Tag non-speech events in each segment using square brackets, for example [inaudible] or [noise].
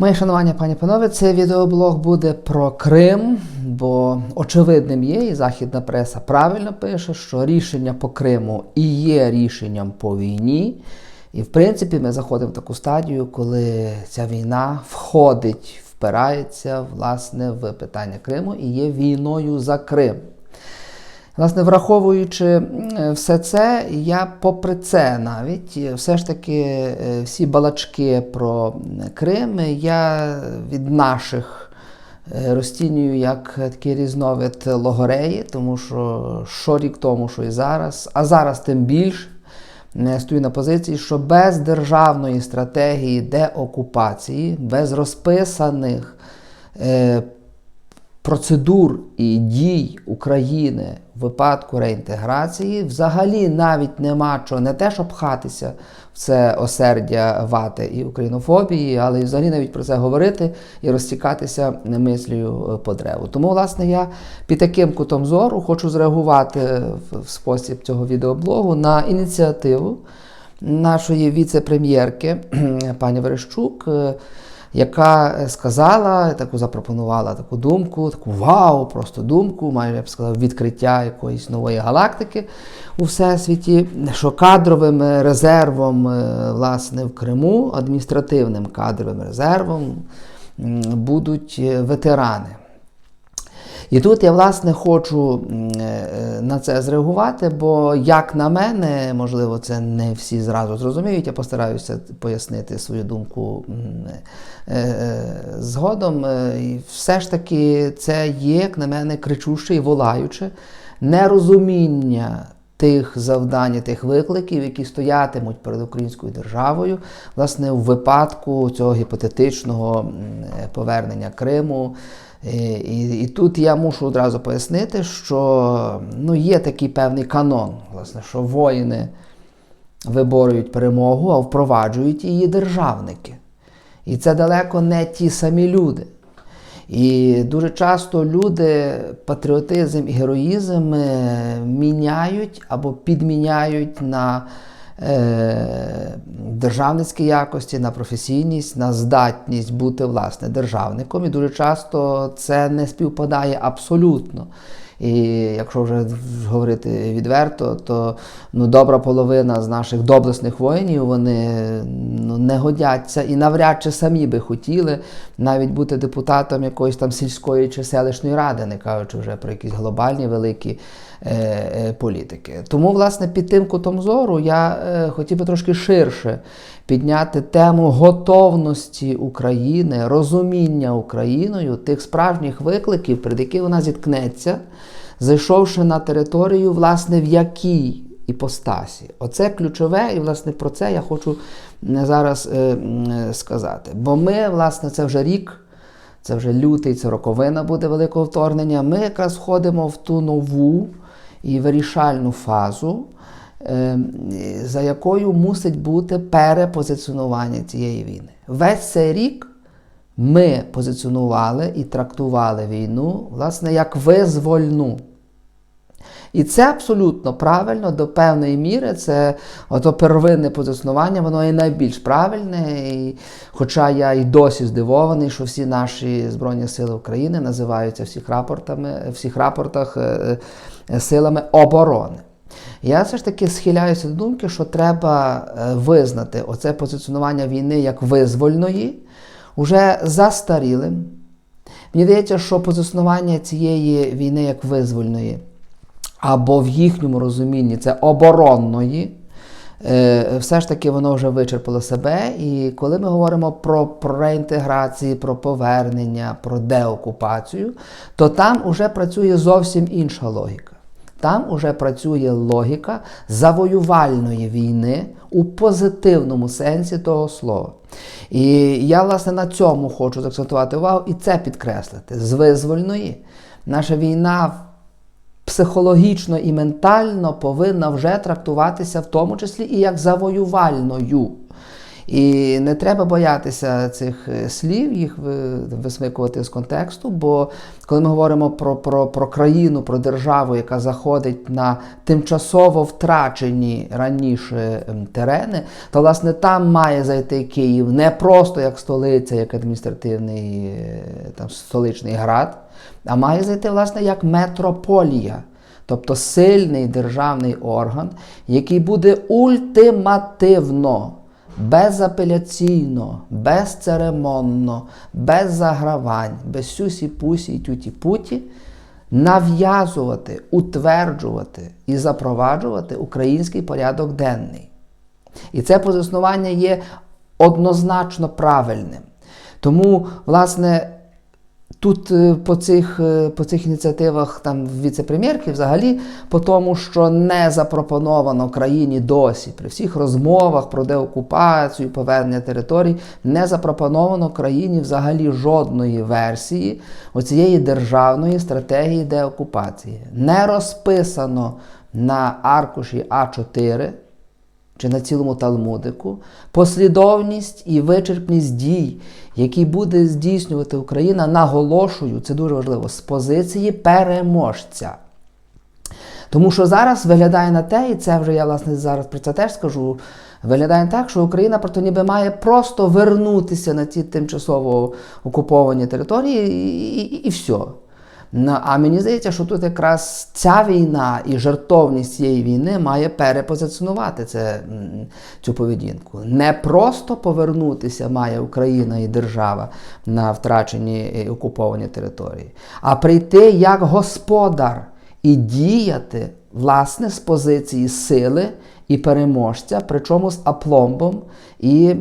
Моє шанування, пані панове, цей відеоблог буде про Крим, бо очевидним є, і західна преса правильно пише, що рішення по Криму і є рішенням по війні. І в принципі ми заходимо в таку стадію, коли ця війна входить, впирається власне в питання Криму і є війною за Крим. Власне, враховуючи все це, я попри це навіть е, все ж таки е, всі балачки про Крим я від наших розцінюю як такий різновид логореї, тому що що рік тому, що і зараз, а зараз тим більше стою на позиції, що без державної стратегії деокупації, без розписаних процедур і дій України в випадку реінтеграції взагалі навіть нема чого не те, щоб пхатися в це осердя вати і українофобії, але і взагалі навіть про це говорити і розтікатися мислею е, по древу. Тому, власне, я під таким кутом зору хочу зреагувати в спосіб цього відеоблогу на ініціативу нашої віце-прем'єрки пані Верещук. Е, яка сказала, таку запропонувала таку думку, таку вау, просто думку, майже я б сказав, відкриття якоїсь нової галактики у всесвіті, що кадровим резервом, е, власне, в Криму, адміністративним кадровим резервом будуть е, ветерани. І тут я, власне, хочу е, на це зреагувати, бо, як на мене, можливо, це не всі зразу зрозуміють, я постараюся пояснити свою думку е, е, згодом. Все ж таки, це є, як на мене, кричуще і волаюче нерозуміння. Тих завдань, тих викликів, які стоятимуть перед українською державою, власне, у випадку цього гіпотетичного повернення Криму. І, і, і тут я мушу одразу пояснити, що ну, є такий певний канон, власне, що воїни виборюють перемогу, а впроваджують її державники. І це далеко не ті самі люди. І дуже часто люди патріотизм і героїзм е, міняють або підміняють на Е, державницькій якості, на професійність, на здатність бути власне державником. І дуже часто це не співпадає абсолютно. І якщо вже говорити відверто, то ну, добра половина з наших доблесних воїнів вони ну, не годяться і навряд чи самі би хотіли навіть бути депутатом якоїсь там сільської чи селищної ради, не кажучи вже про якісь глобальні великі політики. Тому, власне, під тим кутом зору я е, хотів би трошки ширше підняти тему готовності України, розуміння Україною тих справжніх викликів, перед якими вона зіткнеться, зайшовши на територію, власне, в якій іпостасі. Оце ключове, і, власне, про це я хочу зараз е, сказати. Бо ми, власне, це вже рік. Це вже лютий, це роковина буде великого вторгнення. Ми якраз входимо в ту нову і вирішальну фазу, Ем, за якою мусить бути перепозиціонування цієї війни. Весь цей рік ми позиціонували і трактували війну, власне, як визвольну. І це абсолютно правильно до певної міри. Це ото первинне позиціонування, воно і найбільш правильне. І, Хоча я і досі здивований, що всі наші Збройні Сили України називаються всіх рапортами, всіх рапортах е, е, силами оборони. Я все ж таки схиляюся до думки, що треба е, визнати оце позиціонування війни як визвольної, уже застарілим. Мені здається, що позиціонування цієї війни як визвольної, або в їхньому розумінні це оборонної. Е, все ж таки воно вже вичерпало себе. І коли ми говоримо про, про реінтеграцію, про повернення, про деокупацію, то там вже працює зовсім інша логіка. Там уже працює логіка завоювальної війни у позитивному сенсі того слова. І я, власне, на цьому хочу заакцентувати увагу і це підкреслити. З визвольної наша війна психологічно і ментально повинна вже трактуватися в тому числі і як завоювальною. І не треба боятися цих е, слів, їх висмикувати з контексту, бо коли ми говоримо про, про, про країну, про державу, яка заходить на тимчасово втрачені раніше ем, терени, то власне там має зайти Київ не просто як столиця, як адміністративний е, там, столичний град, а має зайти власне як метрополія. Тобто сильний державний орган, який буде ультимативно, безапеляційно, безцеремонно, без загравань, без сюсі-пусі і тюті-путі нав'язувати, утверджувати і запроваджувати український порядок денний. І це позиснування є однозначно правильним. Тому, власне, Тут е, по цих, е, по цих ініціативах там віце-прем'єрки взагалі по тому, що не запропоновано країні досі при всіх розмовах про деокупацію, повернення територій, не запропоновано країні взагалі жодної версії оцієї державної стратегії деокупації. Не розписано на аркуші А4 чи на цілому талмудику послідовність і вичерпність дій, які буде здійснювати Україна, наголошую, це дуже важливо, з позиції переможця. Тому що зараз виглядає на те, і це вже я власне зараз про це теж скажу. Виглядає так, що Україна просто ніби має просто вернутися на ці тимчасово окуповані території і, і, і все. А мені здається, що тут якраз ця війна і жертовність цієї війни має перепозиціонувати це, цю поведінку. Не просто повернутися має Україна і держава на втрачені і окуповані території, а прийти як господар і діяти власне з позиції сили і переможця, причому з апломбом і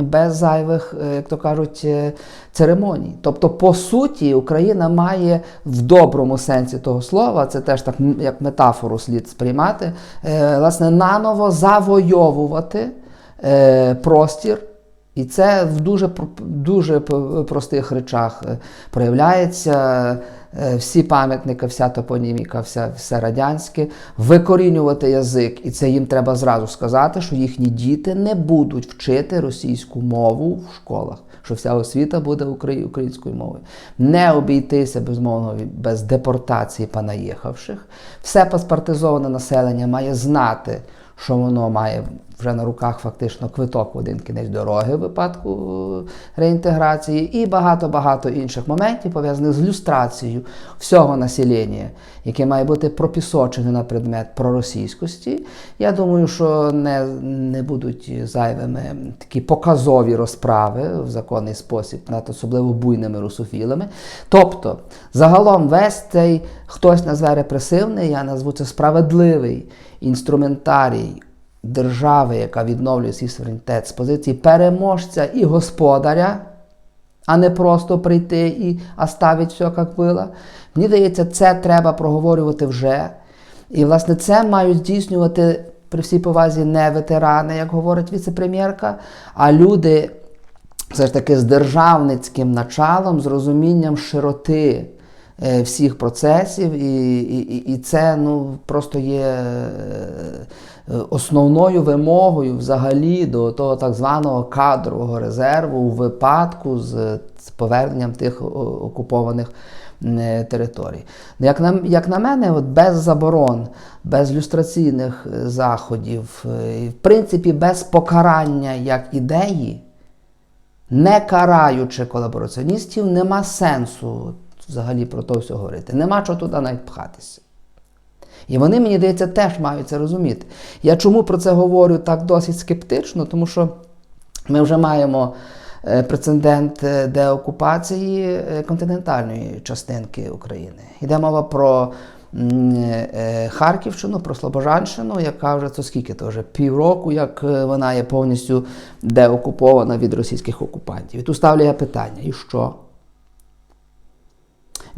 без зайвих, е, як то кажуть, е, церемоній. Тобто, по суті, Україна має в доброму сенсі того слова, це теж так як метафору слід сприймати, е, власне, наново завойовувати простір. І це в дуже, дуже простих речах е, проявляється. Е, Всі пам'ятники, вся топоніміка, вся, все радянське, викорінювати язик, і це їм треба зразу сказати, що їхні діти не будуть вчити російську мову в школах, що вся освіта буде українською мовою. Не обійтися безмовно без депортації панаїхавших. Все паспортизоване населення має знати, що воно має вже на руках фактично квиток в один кінець дороги в випадку е, реінтеграції, і багато-багато інших моментів, пов'язаних з люстрацією всього населення, яке має бути пропісочене на предмет проросійськості. Я думаю, що не, не будуть зайвими такі показові розправи в законний спосіб над особливо буйними русофілами. Тобто, загалом весь цей хтось назве репресивний, я назву це справедливий інструментарій держави, яка відновлює свій суверенітет з позиції переможця і господаря, а не просто прийти і оставити все, як було. Мені здається, це треба проговорювати вже. І, власне, це мають здійснювати при всій повазі не ветерани, як говорить віце-прем'єрка, а люди все ж таки з державницьким началом, з розумінням широти всіх процесів, і, і, і- це ну, просто є е, е, основною вимогою взагалі до того так званого кадрового резерву у випадку з поверненням тих окупованих е, територій. Ну, Як на, як на мене, от без заборон, без люстраційних е, заходів, е, в принципі, без покарання як ідеї, не караючи колабораціоністів, нема сенсу взагалі про то все говорити. Нема чого туди навіть пхатися. І вони, мені здається, теж мають це розуміти. Я чому про це говорю так досить скептично? Тому що ми вже маємо е, прецедент е, деокупації е, континентальної частинки України. Йде мова про Харківщину, про Слобожанщину, яка вже це скільки то вже півроку, як вона є повністю деокупована від російських окупантів. І тут ставлю я питання: і що?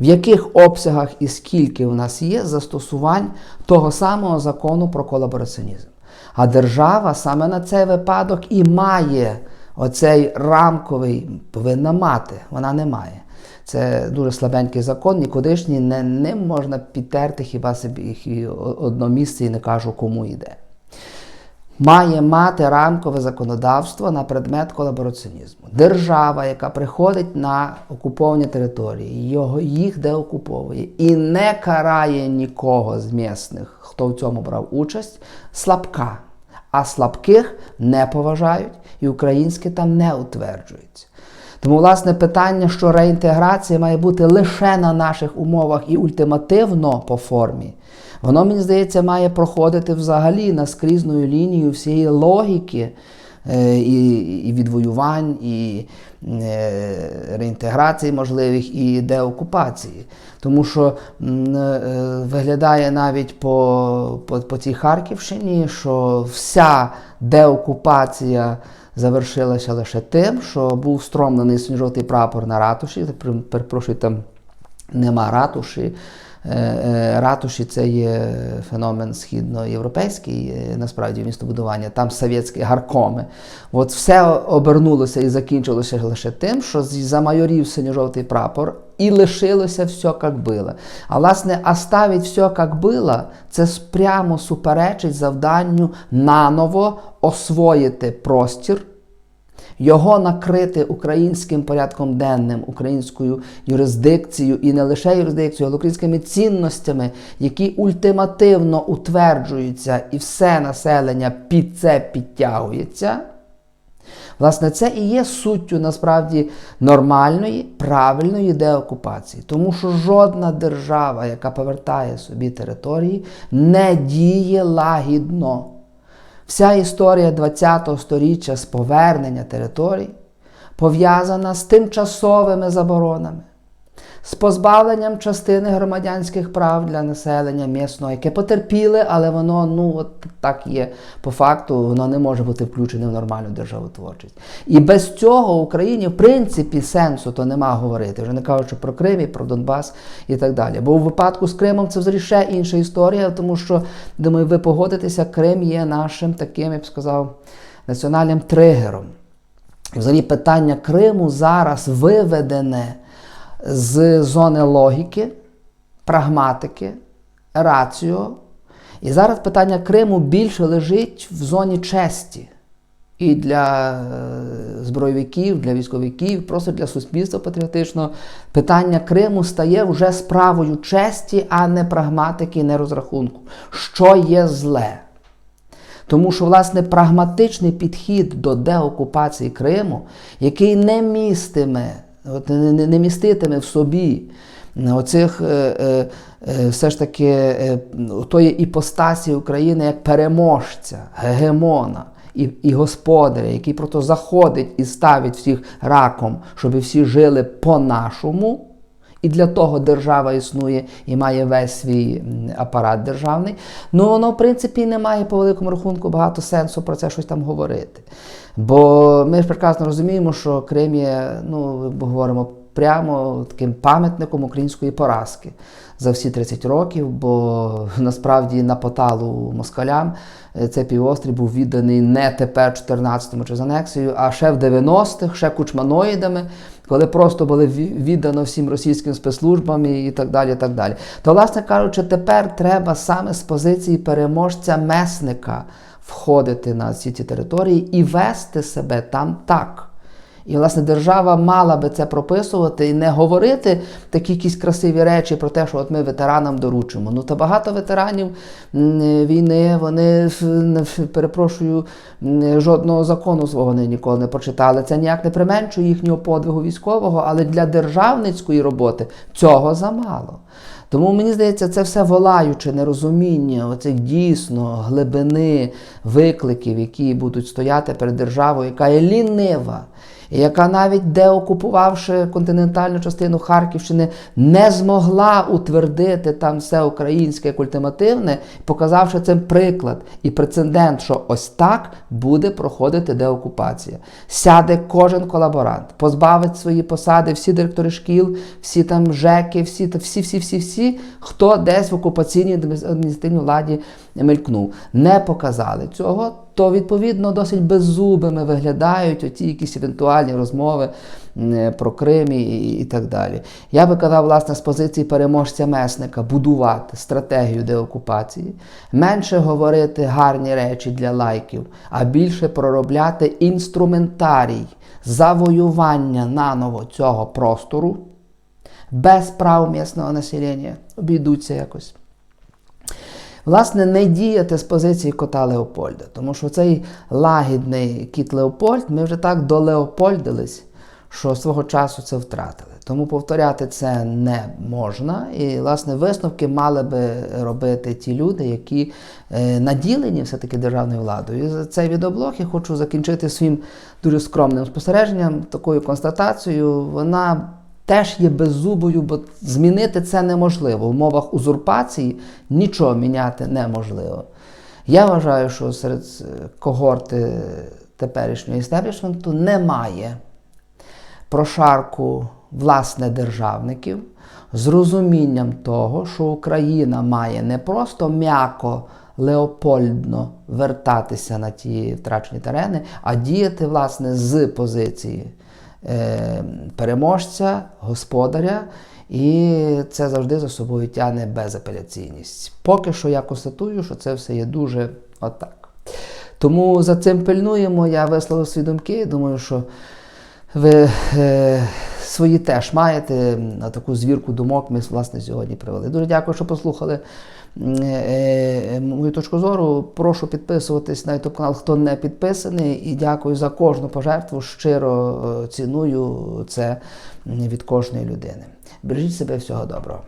В яких обсягах і скільки у нас є застосувань того самого закону про колабораціонізм. А держава саме на цей випадок і має оцей рамковий, повинна мати, вона не має. Це дуже слабенький закон, нікудишній, не, ним можна підтерти хіба собі одно місце і не кажу, кому йде. Має мати рамкове законодавство на предмет колабораціонізму. Держава, яка приходить на окуповані території, його, їх деокуповує і не карає нікого з місних, хто в цьому брав участь, слабка. А слабких не поважають і українське там не утверджується. Тому, власне, питання, що реінтеграція має бути лише на наших умовах і ультимативно по формі, воно, мені здається, має проходити взагалі наскрізною лінією всієї логіки е, і, і відвоювань, і е, реінтеграції можливих, і деокупації. Тому що е, виглядає навіть по, по, по цій Харківщині, що вся деокупація завершилася лише тим, що був стромлений синьо-жовтий прапор на ратуші. Перепрошую, там нема ратуші. Е, е, Ратуші це є феномен східноєвропейський, е, насправді містобудування, там совєтські гаркоми. От все обернулося і закінчилося лише тим, що замайорів синьо-жовтий прапор і лишилося все як було. А власне, оставить все як було, це прямо суперечить завданню наново освоїти простір його накрити українським порядком денним, українською юрисдикцією і не лише юрисдикцією, але українськими цінностями, які ультимативно утверджуються, і все населення під це підтягується. Власне, це і є суттю насправді нормальної, правильної деокупації. Тому що жодна держава, яка повертає собі території, не діє лагідно. Вся історія ХХ століття з повернення територій пов'язана з тимчасовими заборонами, з позбавленням частини громадянських прав для населення місного, яке потерпіли, але воно ну от так є по факту, воно не може бути включене в нормальну державотворчість. І без цього Україні, в принципі, сенсу то нема говорити, вже не кажучи про Крим і про Донбас і так далі. Бо у випадку з Кримом це взагалі ще інша історія, тому що, думаю, ви погодитеся, Крим є нашим таким, я б сказав, національним тригером. Взагалі питання Криму зараз виведене з зони логіки, прагматики, раціо. І зараз питання Криму більше лежить в зоні честі. І для е, збройовиків, для військовиків, просто для суспільства патріотичного питання Криму стає вже справою честі, а не прагматики, не розрахунку. Що є зле? Тому що, власне, прагматичний підхід до деокупації Криму, який не містиме, от, не, не, міститиме в собі оцих е, е, е, все ж таки е, тої іпостасі України як переможця, гегемона і, і господаря, який просто заходить і ставить всіх раком, щоб всі жили по-нашому. І для того держава існує і має весь свій апарат державний. Ну воно, в принципі, не має по великому рахунку багато сенсу про це щось там говорити. Бо ми ж прекрасно розуміємо, що Крим є, ну, ми говоримо прямо таким пам'ятником української поразки за всі 30 років, бо [laughs] насправді на поталу москалям е, цей півострів був відданий не тепер 14-му чи з анексією, а ще в 90-х, ще кучманоїдами, коли просто були віддано всім російським спецслужбам і так далі. так далі. То, власне кажучи, тепер треба саме з позиції переможця месника входити на всі ці території і вести себе там так. І, власне, держава мала би це прописувати і не говорити такі якісь красиві речі про те, що от ми ветеранам доручимо. Ну та багато ветеранів війни, вони перепрошую, жодного закону свого ніколи не прочитали. Це ніяк не применшує їхнього подвигу військового, але для державницької роботи цього замало. Тому мені здається, це все волаюче нерозуміння оцих дійсно глибини викликів, які будуть стояти перед державою, яка є лінива, яка навіть деокупувавши континентальну частину Харківщини, не змогла утвердити там все українське як ультимативне, показавши цим приклад і прецедент, що ось так буде проходити деокупація. Сяде кожен колаборант, позбавить свої посади всі директори шкіл, всі там ЖЕКи, всі, всі, всі, всі, всі, хто десь в окупаційній адміністративній владі мелькнув, не показали цього, то відповідно досить беззубими виглядають оті якісь евентуальні розмови про Крим і, і так далі. Я би казав, власне, з позиції переможця месника будувати стратегію деокупації, менше говорити гарні речі для лайків, а більше проробляти інструментарій завоювання наново цього простору без прав місцевого населення. Обійдуться якось. Власне, не діяти з позиції кота Леопольда, тому що цей лагідний кіт Леопольд, ми вже так долеопольдились, що свого часу це втратили. Тому повторяти це не можна. І, власне, висновки мали би робити ті люди, які е, наділені все-таки державною владою. І за цей відеоблог я хочу закінчити своїм дуже скромним спостереженням, такою констатацією. Вона теж є беззубою, бо змінити це неможливо. В умовах узурпації нічого міняти неможливо. Я вважаю, що серед е, когорти теперішнього істеблішменту немає прошарку власне державників з розумінням того, що Україна має не просто м'яко леопольдно вертатися на ті втрачені терени, а діяти власне з позиції переможця, господаря. І це завжди за собою тягне безапеляційність. Поки що я констатую, що це все є дуже отак. Тому за цим пильнуємо. Я висловив свої думки. Думаю, що ви е, свої теж маєте на таку звірку думок. Ми власне сьогодні привели. Дуже дякую, що послухали е, е, мою точку зору. Прошу підписуватись на YouTube канал, хто не підписаний. І дякую за кожну пожертву. Щиро е, ціную це від кожної людини. Бережіть себе всього доброго.